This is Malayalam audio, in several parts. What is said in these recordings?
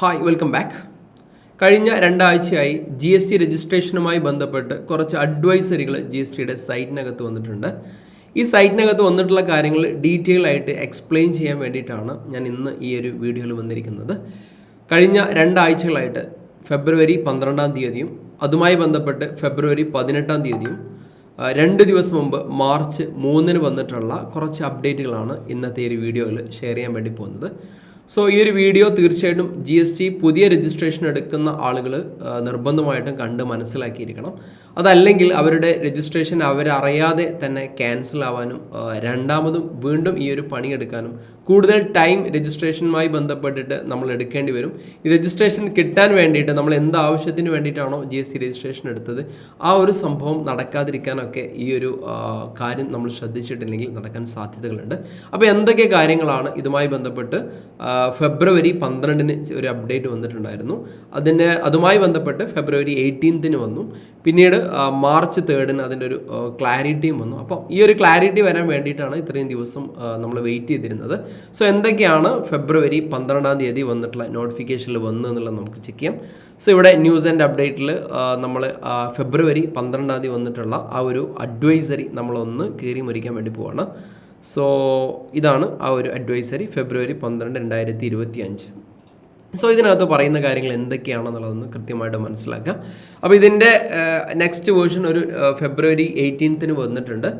ഹായ് വെൽക്കം ബാക്ക് കഴിഞ്ഞ രണ്ടാഴ്ചയായി ജി എസ് ടി രജിസ്ട്രേഷനുമായി ബന്ധപ്പെട്ട് കുറച്ച് അഡ്വൈസറികൾ ജി എസ് ടിയുടെ സൈറ്റിനകത്ത് വന്നിട്ടുണ്ട്. ഈ സൈറ്റിനകത്ത് വന്നിട്ടുള്ള കാര്യങ്ങൾ ഡീറ്റെയിൽ ആയിട്ട് എക്സ്പ്ലെയിൻ ചെയ്യാൻ വേണ്ടിയിട്ടാണ് ഞാൻ ഇന്ന് ഈ ഒരു വീഡിയോയിൽ വന്നിരിക്കുന്നത്. കഴിഞ്ഞ രണ്ടാഴ്ചകളായിട്ട് ഫെബ്രുവരി പന്ത്രണ്ടാം തീയതിയും അതുമായി ബന്ധപ്പെട്ട് ഫെബ്രുവരി പതിനെട്ടാം തീയതിയും രണ്ട് ദിവസം മുമ്പ് മാർച്ച് മൂന്നിന് വന്നിട്ടുള്ള കുറച്ച് അപ്ഡേറ്റുകളാണ് ഇന്നത്തെ ഒരു വീഡിയോയിൽ ഷെയർ ചെയ്യാൻ വേണ്ടി പോകുന്നത്. സോ ഈ ഒരു വീഡിയോ തീർച്ചയായിട്ടും ജി എസ് ടി പുതിയ രജിസ്ട്രേഷൻ എടുക്കുന്ന ആളുകൾ നിർബന്ധമായിട്ടും കണ്ട് മനസ്സിലാക്കിയിരിക്കണം. അതല്ലെങ്കിൽ അവരുടെ രജിസ്ട്രേഷൻ അവരറിയാതെ തന്നെ ക്യാൻസൽ ആവാനും രണ്ടാമതും വീണ്ടും ഈ ഒരു പണിയെടുക്കാനും കൂടുതൽ ടൈം രജിസ്ട്രേഷനുമായി ബന്ധപ്പെട്ടിട്ട് നമ്മൾ എടുക്കേണ്ടി വരും. ഈ രജിസ്ട്രേഷൻ കിട്ടാൻ വേണ്ടിയിട്ട് നമ്മൾ എന്ത് ആവശ്യത്തിന് വേണ്ടിയിട്ടാണോ ജി എസ് ടി രജിസ്ട്രേഷൻ എടുത്തത് ആ ഒരു സംഭവം നടക്കാതിരിക്കാനൊക്കെ ഈ ഒരു കാര്യം നമ്മൾ ശ്രദ്ധിച്ചിട്ടില്ലെങ്കിൽ നടക്കാൻ സാധ്യതകളുണ്ട്. അപ്പോൾ എന്തൊക്കെ കാര്യങ്ങളാണ് ഇതുമായി ബന്ധപ്പെട്ട് ഫെബ്രുവരി പന്ത്രണ്ടിന് ഒരു അപ്ഡേറ്റ് വന്നിട്ടുണ്ടായിരുന്നു. അതിന്റെ അതുമായി ബന്ധപ്പെട്ട് ഫെബ്രുവരി എയ്റ്റീൻത്തിന് വന്നു. പിന്നീട് മാർച്ച് തേർഡിന് അതിന്റെ ഒരു ക്ലാരിറ്റിയും വന്നു. അപ്പോൾ ഈ ഒരു ക്ലാരിറ്റി വരാൻ വേണ്ടിയിട്ടാണ് ഇത്രയും ദിവസം നമ്മൾ വെയിറ്റ് ചെയ്തിരുന്നത്. സോ എന്തൊക്കെയാണ് ഫെബ്രുവരി പന്ത്രണ്ടാം തീയതി വന്നിട്ടുള്ള നോട്ടിഫിക്കേഷനിൽ വന്നു എന്നുള്ളത് നമുക്ക് ചെക്ക് ചെയ്യാം. സോ ഇവിടെ ന്യൂസ് ആൻഡ് അപ്ഡേറ്റിൽ നമ്മൾ ഫെബ്രുവരി പന്ത്രണ്ടാം തീയതി വന്നിട്ടുള്ള ആ ഒരു അഡ്വൈസറി നമ്മളൊന്ന് കീറി മുറിക്കാൻ വേണ്ടി പോവാണ്. സോ ഇതാണ് ആ ഒരു അഡ്വൈസറി ഫെബ്രുവരി പന്ത്രണ്ട് രണ്ടായിരത്തി ഇരുപത്തി അഞ്ച് സോ ഇതിനകത്ത് പറയുന്ന കാര്യങ്ങൾ എന്തൊക്കെയാണെന്നുള്ളതൊന്ന് കൃത്യമായിട്ട് മനസ്സിലാക്കാം. അപ്പോൾ ഇതിന്റെ നെക്സ്റ്റ് വേർഷൻ ഒരു ഫെബ്രുവരി എയ്റ്റീൻത്തിന് വന്നിട്ടുണ്ട്.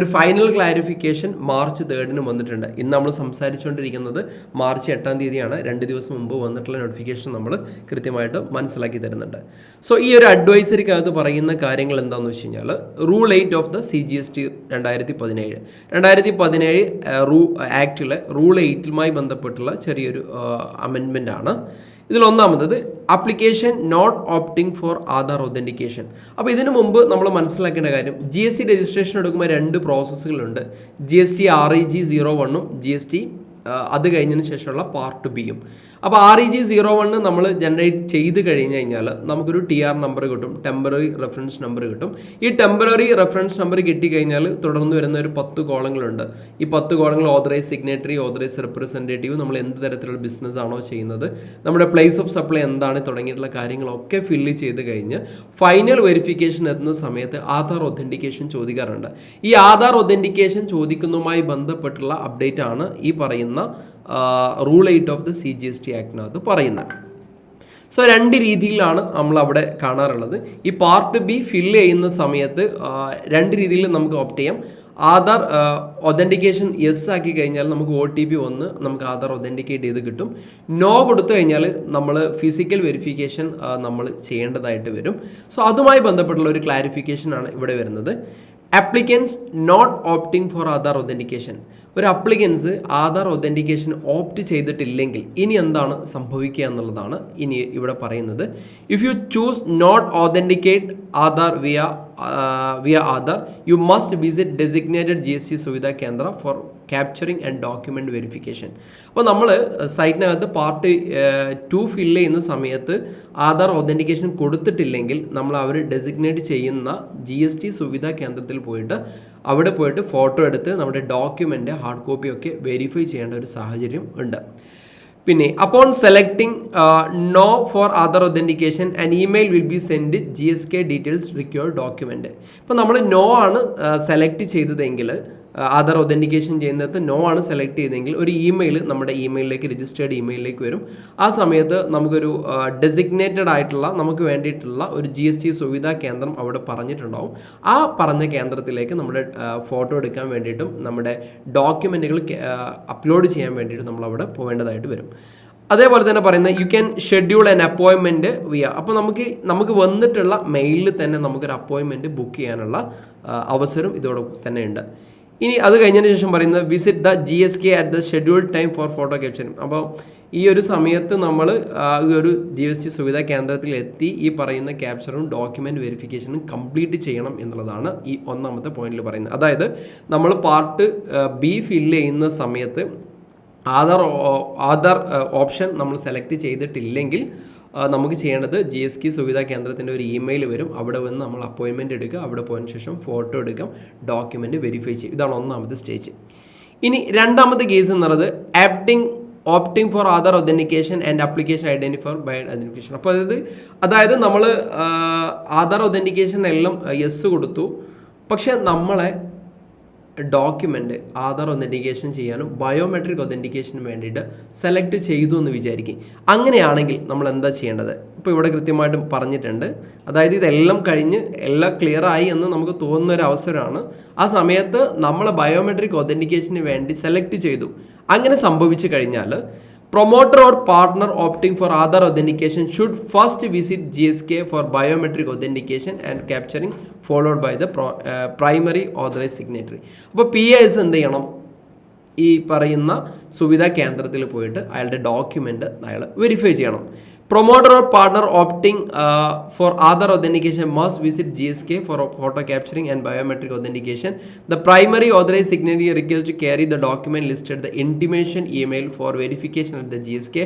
ഒരു ഫൈനൽ ക്ലാരിഫിക്കേഷൻ മാർച്ച് തേർഡിന് വന്നിട്ടുണ്ട്. ഇന്ന് നമ്മൾ സംസാരിച്ചുകൊണ്ടിരിക്കുന്നത് മാർച്ച് എട്ടാം തീയതിയാണ്. രണ്ട് ദിവസം മുമ്പ് വന്നിട്ടുള്ള നോട്ടിഫിക്കേഷൻ നമ്മൾ കൃത്യമായിട്ട് മനസ്സിലാക്കി തരുന്നുണ്ട്. സോ ഈ ഒരു അഡ്വൈസറിക്കകത്ത് പറയുന്ന കാര്യങ്ങൾ എന്താണെന്ന് വെച്ച് കഴിഞ്ഞാൽ rule eight of the C G S T രണ്ടായിരത്തി പതിനേഴ് രണ്ടായിരത്തി പതിനേഴ് റൂ ആക്ടിലെ റൂൾ എയ്റ്റുമായി ബന്ധപ്പെട്ടുള്ള ചെറിയൊരു അമെൻമെന്റ് ആണ്. ഇതിൽ ഒന്നാമത്തത് application not opting for Aadhaar authentication അപ്പോൾ ഇതിനു മുമ്പ് നമ്മൾ മനസ്സിലാക്കേണ്ട കാര്യം ജി എസ് ടി രജിസ്ട്രേഷൻ എടുക്കുമ്പോൾ രണ്ട് പ്രോസസ്സുകളുണ്ട് G S T R E G zero വണ്ണും ജി എസ് ടി അത് കഴിഞ്ഞതിന് ശേഷമുള്ള പാർട്ട് ബിയും അപ്പോൾ R E G zero one നമ്മൾ ജനറേറ്റ് ചെയ്ത് കഴിഞ്ഞ് കഴിഞ്ഞാൽ നമുക്കൊരു ടി ആർ നമ്പർ കിട്ടും ടെമ്പററി റെഫറൻസ് നമ്പർ കിട്ടും. ഈ ടെമ്പററി റെഫറൻസ് നമ്പർ കിട്ടിക്കഴിഞ്ഞാൽ തുടർന്ന് വരുന്ന ഒരു പത്ത് കോളങ്ങളുണ്ട്. ഈ പത്ത് കോളങ്ങൾ ഓതറൈസ് സിഗ്നേറ്ററി ഓതറൈസ് റെപ്രസെന്റേറ്റീവ് നമ്മൾ എന്ത് തരത്തിലുള്ള ബിസിനസ് ആണോ ചെയ്യുന്നത് നമ്മുടെ പ്ലേസ് ഓഫ് സപ്ലൈ എന്താണ് തുടങ്ങിയിട്ടുള്ള കാര്യങ്ങളൊക്കെ ഫില്ല് ചെയ്ത് കഴിഞ്ഞ് ഫൈനൽ വെരിഫിക്കേഷൻ എത്തുന്ന സമയത്ത് ആധാർ ഒതന്റിക്കേഷൻ ചോദിക്കാറുണ്ട്. ഈ ആധാർ ഒതന്റിക്കേഷൻ ചോദിക്കുന്നതുമായി ബന്ധപ്പെട്ടുള്ള അപ്ഡേറ്റ് ആണ് ഈ പറയുന്ന rule eight of the C G S T ആക്ടിനകത്ത് പറയുന്നത്. സോ രണ്ട് രീതിയിലാണ് നമ്മൾ അവിടെ കാണാറുള്ളത്. ഈ പാർട്ട് ബി ഫില്ല് ചെയ്യുന്ന സമയത്ത് രണ്ട് രീതിയിൽ നമുക്ക് ഓപ്റ്റ് ചെയ്യാം. ആധാർ ഒതന്റിക്കേഷൻ യെസ് ആക്കി കഴിഞ്ഞാൽ നമുക്ക് ഒ ടി പി വന്ന് നമുക്ക് ആധാർ ഒതന്റിക്കേറ്റ് ചെയ്ത് കിട്ടും. നോ കൊടുത്തു കഴിഞ്ഞാൽ നമ്മൾ ഫിസിക്കൽ വെരിഫിക്കേഷൻ നമ്മൾ ചെയ്യേണ്ടതായിട്ട് വരും. സോ അതുമായി ബന്ധപ്പെട്ടുള്ള ഒരു ക്ലാരിഫിക്കേഷനാണ് ഇവിടെ വരുന്നത്. Applicants not opting for Aadhaar authentication ഒരു അപ്ലിക്കൻസ് ആധാർ ഒതന്റിക്കേഷൻ ഓപ്റ്റ് ചെയ്തിട്ടില്ലെങ്കിൽ ഇനി എന്താണ് സംഭവിക്കുക എന്നുള്ളതാണ് ഇനി ഇവിടെ പറയുന്നത്. If you choose not authenticate Aadhaar via you must visit designated G S T Suvidha Kendra for capturing and document verification അപ്പോൾ നമ്മൾ സൈറ്റിനകത്ത് പാർട്ട് ടു ഫില്ല് ചെയ്യുന്ന സമയത്ത് ആധാർ ഒതന്റിക്കേഷൻ കൊടുത്തിട്ടില്ലെങ്കിൽ നമ്മൾ അവർ ഡെസിഗ്നേറ്റ് ചെയ്യുന്ന ജി എസ് ടി സുവിധ കേന്ദ്രത്തിൽ പോയിട്ട് അവിടെ പോയിട്ട് ഫോട്ടോ എടുത്ത് നമ്മുടെ ഡോക്യുമെന്റ് ഹാർഡ് കോപ്പിയൊക്കെ വെരിഫൈ ചെയ്യേണ്ട ഒരു സാഹചര്യം ഉണ്ട്. പിന്നെ upon selecting no for other authentication and email will be send G S K details required document ഇപ്പോൾ നമ്മൾ നോ ആണ് സെലക്ട് ചെയ്തതെങ്കിൽ ആധാർ ഒതന്റിക്കേഷൻ ചെയ്യുന്നത് നോ ആണ് സെലക്ട് ചെയ്തതെങ്കിൽ ഒരു ഇമെയിൽ നമ്മുടെ ഇമെയിലിലേക്ക് രജിസ്റ്റേർഡ് ഇമെയിലിലേക്ക് വരും. ആ സമയത്ത് നമുക്കൊരു ഡെസിഗ്നേറ്റഡ് ആയിട്ടുള്ള നമുക്ക് വേണ്ടിയിട്ടുള്ള ഒരു ജി എസ് ടി സുവിധാ കേന്ദ്രം അവിടെ പറഞ്ഞിട്ടുണ്ടാവും. ആ പറഞ്ഞ കേന്ദ്രത്തിലേക്ക് നമ്മുടെ ഫോട്ടോ എടുക്കാൻ വേണ്ടിയിട്ടും നമ്മുടെ ഡോക്യുമെന്റുകൾ അപ്ലോഡ് ചെയ്യാൻ വേണ്ടിയിട്ട് നമ്മൾ അവിടെ പോകേണ്ടതായിട്ട് വരും. അതേപോലെ തന്നെ പറയുന്നത് യു ക്യാൻ ഷെഡ്യൂൾ ആൻ അപ്പോയിൻമെന്റ് വിയ അപ്പോൾ നമുക്ക് നമുക്ക് വന്നിട്ടുള്ള മെയിലിൽ തന്നെ നമുക്കൊരു അപ്പോയിൻമെന്റ് ബുക്ക് ചെയ്യാനുള്ള അവസരം ഇതോടൊപ്പം തന്നെ ഉണ്ട്. ഇനി അത് കഴിഞ്ഞതിന് ശേഷം പറയുന്നത് visit the G S K at the scheduled time for photo ക്യാപ്ഷനും അപ്പോൾ ഈ ഒരു സമയത്ത് നമ്മൾ ഈ ഒരു ജി എസ് ടി സുവിധാ കേന്ദ്രത്തിൽ എത്തി ഈ പറയുന്ന ക്യാപ്ചറും ഡോക്യുമെന്റ് വെരിഫിക്കേഷനും കംപ്ലീറ്റ് ചെയ്യണം എന്നുള്ളതാണ് ഈ ഒന്നാമത്തെ പോയിന്റിൽ പറയുന്നത്. അതായത് നമ്മൾ പാർട്ട് ബി ഫില്ല് ചെയ്യുന്ന സമയത്ത് ആധാർ ആധാർ ഓപ്ഷൻ നമ്മൾ സെലക്ട് ചെയ്തിട്ടില്ലെങ്കിൽ നമുക്ക് ചെയ്യേണ്ടത് ജി എസ് കെ സുവിധാ കേന്ദ്രത്തിന്റെ ഒരു ഇമെയിൽ വരും. അവിടെ വന്ന് നമ്മൾ അപ്പോയിൻമെന്റ് എടുക്കുക. അവിടെ പോയതിന് ശേഷം ഫോട്ടോ എടുക്കാം. ഡോക്യുമെന്റ് വെരിഫൈ ചെയ്യും. ഇതാണ് ഒന്നാമത്തെ സ്റ്റേജ് ഇനി രണ്ടാമത്തെ കേസ് എന്ന് പറയുന്നത് opting opting for Aadhaar authentication and application identify by identification അപ്പോൾ അതായത് അതായത് നമ്മൾ ആധാർ ഒതന്റിക്കേഷൻ എല്ലാം യെസ് കൊടുത്തു. പക്ഷേ നമ്മളെ ഡോക്യുമെന്റ് ആധാർ ഒതന്റിക്കേഷൻ ചെയ്യാനും ബയോമെട്രിക് ഒതന്റിക്കേഷനും വേണ്ടിയിട്ട് സെലക്ട് ചെയ്തു എന്ന് വിചാരിക്കും. അങ്ങനെയാണെങ്കിൽ നമ്മൾ എന്താ ചെയ്യേണ്ടത്? ഇപ്പോൾ ഇവിടെ കൃത്യമായിട്ടും പറഞ്ഞിട്ടുണ്ട്. അതായത് ഇതെല്ലാം കഴിഞ്ഞ് എല്ലാം ക്ലിയർ ആയി എന്ന് നമുക്ക് തോന്നുന്ന ഒരു അവസരമാണ്. ആ സമയത്ത് നമ്മൾ ബയോമെട്രിക് ഒതന്റിക്കേഷന് വേണ്ടി സെലക്ട് ചെയ്തു. അങ്ങനെ സംഭവിച്ചു കഴിഞ്ഞാൽ promoter or partner opting for Aadhaar authentication should first visit G S K for biometric capturing and capturing followed by the primary authorise signatory അപ്പോൾ പി എസ് എന്ത് ചെയ്യണം? ഈ പറയുന്ന സുവിധാ കേന്ദ്രത്തിൽ പോയിട്ട് അയാളുടെ ഡോക്യുമെന്റ് അയാൾ വെരിഫൈ ചെയ്യണം. Promoter or partner opting for Aadhaar authentication must visit G S K for photo capturing and biometric authentication the primary authorise signatory request to carry the document listed the intimation email for verification at the G S K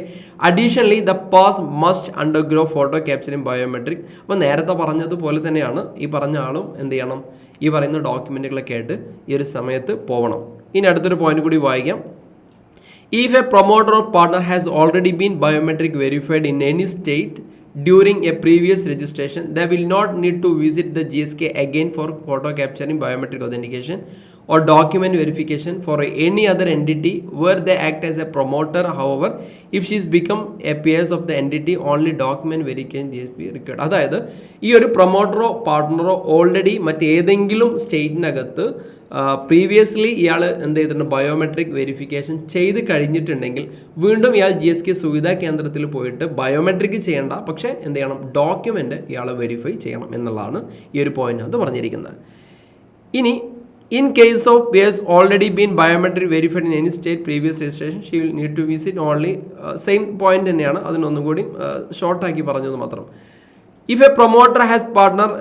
additionally the pass must undergo photo capturing biometric അപ്പോൾ നേരത്തെ പറഞ്ഞതുപോലെ തന്നെയാണ് ഈ പറഞ്ഞ ആളും എന്ത് ചെയ്യണം? ഈ പറയുന്ന ഡോക്യുമെന്റുകളൊക്കെ ആയിട്ട് ഈ ഒരു സമയത്ത് പോകണം ഇനി അടുത്തൊരു പോയിന്റ് കൂടി വായിക്കാം. If a promoter or partner has already been biometric verified in any state during a previous registration, they will not need to visit the GSK again for photo capturing biometric authentication or document verification for any other entity where they act as a promoter. However, if she has become a PS of the entity, only document verification GSP required. അതായത് ഈ ഒരു പ്രൊമോട്ടറോ പാർട്ട്ണറോ ഓൾറെഡി മറ്റേതെങ്കിലും സ്റ്റേറ്റിനകത്ത് പ്രീവിയസ്ലി ഇയാൾ എന്ത് ചെയ്തിട്ടുണ്ട്? ബയോമെട്രിക് വെരിഫിക്കേഷൻ ചെയ്ത് കഴിഞ്ഞിട്ടുണ്ടെങ്കിൽ വീണ്ടും ഇയാൾ ജി എസ് കെ സുവിധാ കേന്ദ്രത്തിൽ പോയിട്ട് ബയോമെട്രിക് ചെയ്യേണ്ട. പക്ഷേ എന്ത് ചെയ്യണം? ഡോക്യുമെന്റ് ഇയാൾ വെരിഫൈ ചെയ്യണം എന്നുള്ളതാണ് ഈ ഒരു പോയിന്റ് അത് പറഞ്ഞിരിക്കുന്നത്. ഇനി in case of purse already been biometric verified in any state previous registration she will need to visit only same point തന്നെയാണ്. അതിനൊന്നും കൂടി ഷോർട്ടാക്കി പറഞ്ഞത് മാത്രം. If a promoter has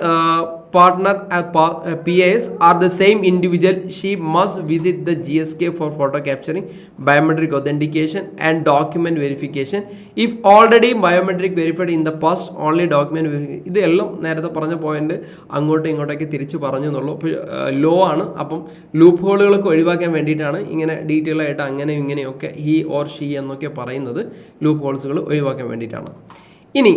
uh, partner uh, pa- uh, PAs are the same individual, she must visit the GSK for photo capturing, biometric authentication, and document verification. If already biometric verified in the past, only document. ഇതെല്ലാം നേരത്തെ പറഞ്ഞ പോയിന്റ് അങ്ങോട്ടും ഇങ്ങോട്ടൊക്കെ തിരിച്ച് പറഞ്ഞു എന്നുള്ളൂ ലോ ആണ് അപ്പം ലൂപ്പ് ഹോളുകളൊക്കെ ഒഴിവാക്കാൻ വേണ്ടിയിട്ടാണ് ഇങ്ങനെ ഡീറ്റെയിൽ ആയിട്ട് അങ്ങനെ ഇങ്ങനെയൊക്കെ ഹി ഓർ ഷീ എന്നൊക്കെ പറയുന്നത് ലൂപ്പ് ഹോൾസുകൾ ഒഴിവാക്കാൻ വേണ്ടിയിട്ടാണ് ഇനി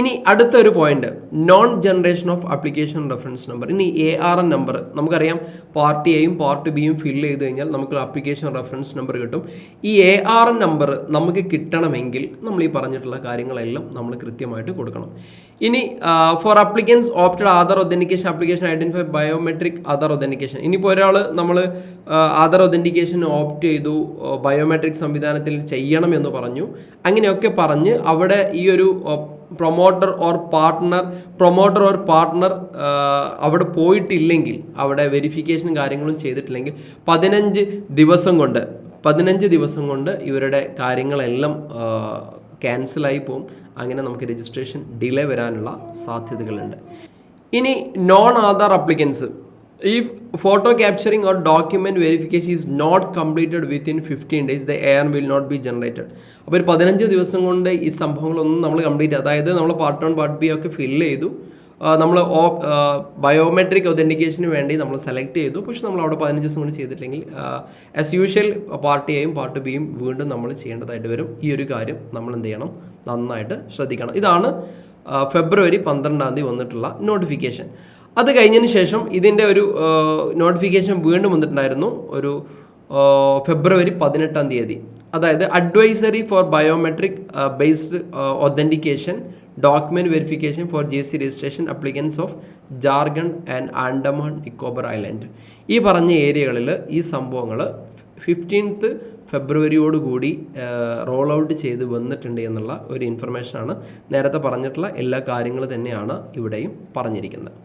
ഇനി അടുത്തൊരു point non generation of application reference number ഇനി എ ആർ എൻ നമ്പർ നമുക്കറിയാം. പാർട്ട് എയും പാർട്ട് ബിയും ഫിൽ ചെയ്ത് കഴിഞ്ഞാൽ നമുക്ക് ആപ്ലിക്കേഷൻ റെഫറൻസ് നമ്പർ കിട്ടും. ഈ എ ആർ എൻ നമ്പർ നമുക്ക് കിട്ടണമെങ്കിൽ നമ്മൾ ഈ പറഞ്ഞിട്ടുള്ള കാര്യങ്ങളെല്ലാം നമ്മൾ കൃത്യമായിട്ട് കൊടുക്കണം. ഇനി for applicants opted Aadhaar authentication application identify biometric Aadhaar authentication ഇനിയിപ്പോൾ ഒരാൾ നമ്മൾ ആധാർ ഒതന്റിക്കേഷൻ ഓപ്റ്റ് ചെയ്തു ബയോമെട്രിക് സംവിധാനത്തിൽ ചെയ്യണം എന്ന് പറഞ്ഞു. അങ്ങനെയൊക്കെ പറഞ്ഞ് അവിടെ ഈ ഒരു promoter or partner promoter or partner അവിടെ പോയിട്ടില്ലെങ്കിൽ അവിടെ വെരിഫിക്കേഷനും കാര്യങ്ങളും ചെയ്തിട്ടില്ലെങ്കിൽ പതിനഞ്ച് ദിവസം കൊണ്ട് പതിനഞ്ച് ദിവസം കൊണ്ട് ഇവരുടെ കാര്യങ്ങളെല്ലാം ക്യാൻസലായി പോകും അങ്ങനെ നമുക്ക് രജിസ്ട്രേഷൻ ഡിലേ വരാനുള്ള സാധ്യതകളുണ്ട്. ഇനി നോൺ ആധാർ അപ്ലിക്കൻസ് ഈ photo capturing or document verification is not completed within fifteen days the air will not be generated അപ്പോൾ ഒരു പതിനഞ്ച് ദിവസം കൊണ്ട് ഈ സംഭവങ്ങളൊന്നും നമ്മൾ കംപ്ലീറ്റ് അതായത് നമ്മൾ പാർട്ട് വൺ പാർട്ട് ബി ഒക്കെ ഫില്ല് ചെയ്തു. നമ്മൾ ഓ ബയോമെട്രിക് ഒതന്റിക്കേഷന് വേണ്ടി നമ്മൾ സെലക്ട് ചെയ്തു. പക്ഷെ നമ്മൾ അവിടെ പതിനഞ്ച് ദിവസം കൊണ്ട് ചെയ്തിട്ടില്ലെങ്കിൽ ആസ് യൂഷ്വൽ പാർട്ട് എയും പാർട്ട് ബിയും വീണ്ടും നമ്മൾ ചെയ്യേണ്ടതായിട്ട് വരും. ഈ ഒരു കാര്യം നമ്മൾ എന്ത് ചെയ്യണം? നന്നായിട്ട് ശ്രദ്ധിക്കണം. ഇതാണ് ഫെബ്രുവരി പന്ത്രണ്ടാം തീയതി വന്നിട്ടുള്ള നോട്ടിഫിക്കേഷൻ അത് കഴിഞ്ഞതിന് ശേഷം ഇതിന്റെ ഒരു നോട്ടിഫിക്കേഷൻ വീണ്ടും വന്നിട്ടുണ്ടായിരുന്നു. ഒരു ഫെബ്രുവരി പതിനെട്ടാം തീയതി. അതായത് advisory for biometric based authentication document verification for G S C registration applicants of Jharkhand and Andaman Nicobar island ഈ പറഞ്ഞ ഏരിയകളിൽ ഈ സംഭവങ്ങൾ ഫിഫ്റ്റീൻത്ത് ഫെബ്രുവരിയോടുകൂടി റോൾ ഔട്ട് ചെയ്ത് വന്നിട്ടുണ്ട് എന്നുള്ള ഒരു ഇൻഫർമേഷനാണ് നേരത്തെ പറഞ്ഞിട്ടുള്ള എല്ലാ കാര്യങ്ങളും തന്നെയാണ് ഇവിടെയും പറഞ്ഞിരിക്കുന്നത്.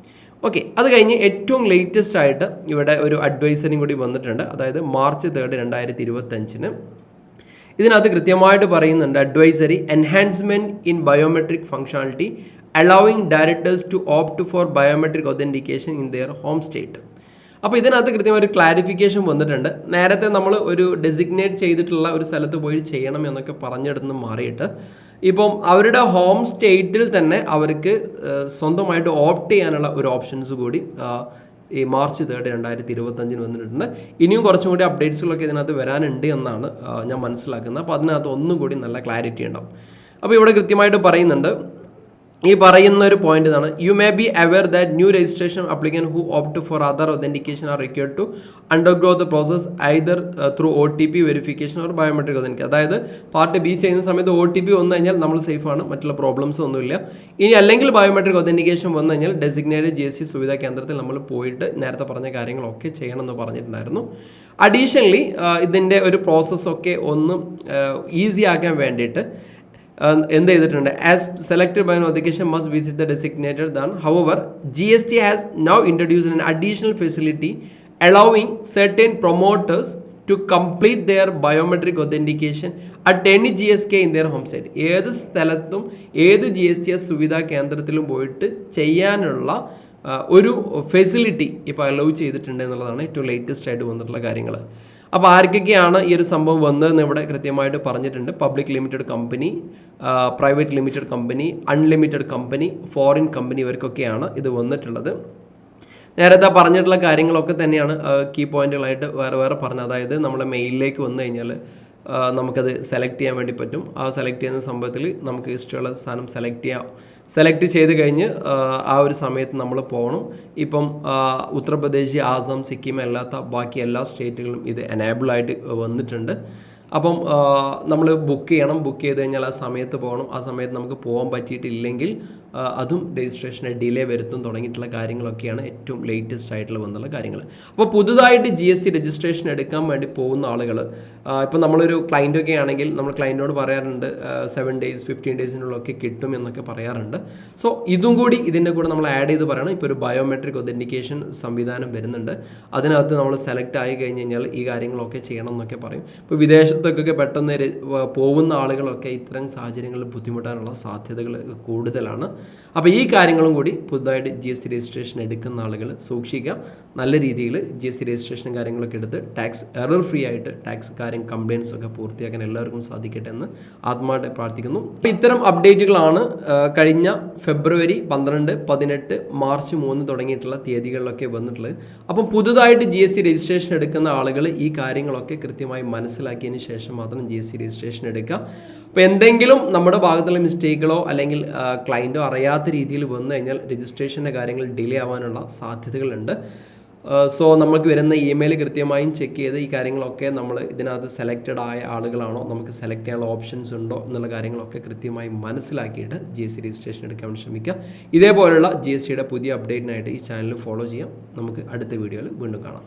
ഓക്കെ അത് കഴിഞ്ഞ് ഏറ്റവും ലേറ്റസ്റ്റ് ആയിട്ട് ഇവിടെ ഒരു അഡ്വൈസറിയും കൂടി വന്നിട്ടുണ്ട്. അതായത് മാർച്ച് തേർഡ് രണ്ടായിരത്തി ഇരുപത്തഞ്ചിന് ഇതിനകത്ത് കൃത്യമായിട്ട് പറയുന്നുണ്ട് advisory enhancement in biometric functionality allowing directors to opt for biometric authentication in their home state അപ്പോൾ ഇതിനകത്ത് കൃത്യമായ ഒരു ക്ലാരിഫിക്കേഷൻ വന്നിട്ടുണ്ട്. നേരത്തെ നമ്മൾ ഒരു ഡെസിഗ്നേറ്റ് ചെയ്തിട്ടുള്ള ഒരു സ്ഥലത്ത് പോയി ചെയ്യണം എന്നൊക്കെ പറഞ്ഞിടന്ന് മാറിയിട്ട് ഇപ്പം അവരുടെ ഹോം സ്റ്റേറ്റിൽ തന്നെ അവർക്ക് സ്വന്തമായിട്ട് ഓപ്റ്റ് ചെയ്യാനുള്ള ഒരു ഓപ്ഷൻസ് കൂടി ഈ മാർച്ച് തേർഡ് രണ്ടായിരത്തി ഇരുപത്തഞ്ചിന് വന്നിട്ടുണ്ട്. ഇനിയും കുറച്ചും കൂടി അപ്ഡേറ്റ്സുകളൊക്കെ ഇതിനകത്ത് വരാനുണ്ട് എന്നാണ് ഞാൻ മനസ്സിലാക്കുന്നത്. അപ്പോൾ അതിനകത്ത് ഒന്നും കൂടി നല്ല ക്ലാരിറ്റി ഉണ്ടാവും. അപ്പോൾ ഇവിടെ കൃത്യമായിട്ട് പറയുന്നുണ്ട് ഈ പറയുന്ന ഒരു പോയിന്റ് ഇതാണ് you may be aware that new registration applicant who opt for other authentication are required to undergo the process either through O T P verification or biometric authentication അതായത് പാർട്ട് ബി ചെയ്യുന്ന സമയത്ത് ഒ ടി പി വന്നു കഴിഞ്ഞാൽ നമ്മൾ സേഫാണ് മറ്റുള്ള പ്രോബ്ലംസ് ഒന്നുമില്ല. ഇനി അല്ലെങ്കിൽ ബയോമെട്രിക് ഒതന്റിക്കേഷൻ വന്നു കഴിഞ്ഞാൽ designated G S C Suvidha കേന്ദ്രത്തിൽ നമ്മൾ പോയിട്ട് നേരത്തെ പറഞ്ഞ കാര്യങ്ങളൊക്കെ ചെയ്യണമെന്ന് പറഞ്ഞിട്ടുണ്ടായിരുന്നു. അഡീഷണലി ഇതിന്റെ ഒരു പ്രോസസ്സൊക്കെ ഒന്ന് ഈസി ആക്കാൻ വേണ്ടിയിട്ട് uh, എന്ത് ചെയ്തിട്ടുണ്ട്? As selected by notification must visit the designated than hour G S T has now introduce an additional facility allowing certain promoters to complete their biometric authentication at any G S K in their home site ഏത് സ്ഥലത്തും ഏത് G S T S Suvidha കേന്ദ്രത്തിലും പോയിട്ട് ചെയ്യാനുള്ള ഒരു ഫെസിലിറ്റി ഇപ്പോൾ അലൗ ചെയ്തിട്ടുണ്ട് എന്നുള്ളതാണ് ഏറ്റവും ലേറ്റസ്റ്റ് ആയിട്ട് വന്നിട്ടുള്ള കാര്യങ്ങൾ അപ്പോൾ ആർക്കൊക്കെയാണ് ഈ ഒരു സംഭവം വന്നതെന്ന് ഇവിടെ കൃത്യമായിട്ട് പറഞ്ഞിട്ടുണ്ട്. Public limited company private limited company unlimited company foreign company ഇവർക്കൊക്കെയാണ് ഇത് വന്നിട്ടുള്ളത്. നേരത്തെ പറഞ്ഞിട്ടുള്ള കാര്യങ്ങളൊക്കെ തന്നെയാണ് കീ പോയിന്റുകളായിട്ട് വേറെ വേറെ പറഞ്ഞത്. അതായത് നമ്മളെ മെയിലിലേക്ക് വന്നു കഴിഞ്ഞാൽ നമുക്കത് സെലക്ട് ചെയ്യാൻ വേണ്ടി പറ്റും. ആ സെലക്ട് ചെയ്യുന്ന സംഭവത്തിൽ നമുക്ക് ഇഷ്ടമുള്ള സ്ഥാനം സെലക്ട് ചെയ്യാം. സെലക്ട് ചെയ്ത് കഴിഞ്ഞ് ആ, ഒരു സമയത്ത് നമ്മൾ പോകണം. ഇപ്പം ഉത്തർപ്രദേശ് ആസാം സിക്കിം അല്ലാത്ത ബാക്കി എല്ലാ സ്റ്റേറ്റുകളും ഇത് എനേബിൾ ആയിട്ട് വന്നിട്ടുണ്ട്. അപ്പം നമ്മൾ ബുക്ക് ചെയ്യണം. ബുക്ക് ചെയ്ത് കഴിഞ്ഞാൽ ആ സമയത്ത് പോകണം. ആ സമയത്ത് നമുക്ക് പോകാൻ പറ്റിയിട്ടില്ലെങ്കിൽ അതും രജിസ്ട്രേഷന് ഡിലേ വരുത്തും തുടങ്ങിയിട്ടുള്ള കാര്യങ്ങളൊക്കെയാണ് ഏറ്റവും ലേറ്റസ്റ്റ് ആയിട്ടുള്ള വന്നുള്ള കാര്യങ്ങൾ അപ്പോൾ പുതുതായിട്ട് ജി എസ് ടി രജിസ്ട്രേഷൻ എടുക്കാൻ വേണ്ടി പോകുന്ന ആളുകൾ ഇപ്പോൾ നമ്മളൊരു ക്ലയന്റൊക്കെ ആണെങ്കിൽ നമ്മൾ ക്ലയന്റിനോട് പറയാറുണ്ട് സെവൻ ഡേയ്സ് ഫിഫ്റ്റീൻ ഡേയ്സിനുള്ളൊക്കെ കിട്ടും എന്നൊക്കെ പറയാറുണ്ട്. സോ ഇതും കൂടി ഇതിന്റെ കൂടെ നമ്മൾ ആഡ് ചെയ്ത് പറയണം. ഇപ്പോൾ ഒരു ബയോമെട്രിക് ഒതന്റിക്കേഷൻ സംവിധാനം വരുന്നുണ്ട്. അതിനകത്ത് നമ്മൾ സെലക്ട് ആയി കഴിഞ്ഞ് കഴിഞ്ഞാൽ ഈ കാര്യങ്ങളൊക്കെ ചെയ്യണം എന്നൊക്കെ പറയും. ഇപ്പോൾ വിദേശത്തൊക്കെ പെട്ടെന്ന് പോകുന്ന ആളുകളൊക്കെ ഇത്തരം സാഹചര്യങ്ങളിൽ ബുദ്ധിമുട്ടാനുള്ള സാധ്യതകൾ കൂടുതലാണ്. അപ്പോൾ ഈ കാര്യങ്ങളും കൂടി പുതുതായിട്ട് ജി എസ് ടി രജിസ്ട്രേഷൻ എടുക്കുന്ന ആളുകൾ സൂക്ഷിക്കുക നല്ല രീതിയിൽ ജി എസ് ടി രജിസ്ട്രേഷൻ കാര്യങ്ങളൊക്കെ എടുത്ത് ടാക്സ് എറർ ഫ്രീ ആയിട്ട് ടാക്സ് കാര്യം കംപ്ലയിൻസ് ഒക്കെ പൂർത്തിയാക്കാൻ എല്ലാവർക്കും സാധിക്കട്ടെ എന്ന് ആത്മാർത്ഥ പ്രാർത്ഥിക്കുന്നു. അപ്പോൾ ഇത്തരം അപ്ഡേറ്റുകളാണ് കഴിഞ്ഞ ഫെബ്രുവരി പന്ത്രണ്ട് പതിനെട്ട് മാർച്ച് മൂന്ന് തുടങ്ങിയിട്ടുള്ള തീയതികളിലൊക്കെ വന്നിട്ടുള്ളത്. അപ്പം പുതുതായിട്ട് ജി എസ് ടി രജിസ്ട്രേഷൻ എടുക്കുന്ന ആളുകൾ ഈ കാര്യങ്ങളൊക്കെ കൃത്യമായി മനസ്സിലാക്കിയതിന് ശേഷം മാത്രം ജി എസ് ടി രജിസ്ട്രേഷൻ എടുക്കുക. അപ്പോൾ എന്തെങ്കിലും നമ്മുടെ ഭാഗത്തുള്ള മിസ്റ്റേക്കുകളോ അല്ലെങ്കിൽ ക്ലയന്റോ അറിയാത്ത രീതിയിൽ വന്നു കഴിഞ്ഞാൽ രജിസ്ട്രേഷന്റെ കാര്യങ്ങൾ ഡിലേ ആവാനുള്ള സാധ്യതകളുണ്ട്. സോ നമുക്ക് വരുന്ന ഇമെയിൽ കൃത്യമായും ചെക്ക് ചെയ്ത് ഈ കാര്യങ്ങളൊക്കെ നമ്മൾ ഇതിനകത്ത് സെലക്റ്റഡ് ആയ ആളുകളാണോ നമുക്ക് സെലക്ട് ചെയ്യാനുള്ള ഓപ്ഷൻസ് ഉണ്ടോ എന്നുള്ള കാര്യങ്ങളൊക്കെ കൃത്യമായി മനസ്സിലാക്കിയിട്ട് ജി എസ് സി രജിസ്ട്രേഷൻ എടുക്കാൻ ശ്രമിക്കുക ഇതേപോലുള്ള ജി എസ് സിയുടെ പുതിയ അപ്ഡേറ്റിനായിട്ട് ഈ ചാനൽ ഫോളോ ചെയ്യാം. നമുക്ക് അടുത്ത വീഡിയോയിൽ വീണ്ടും കാണാം.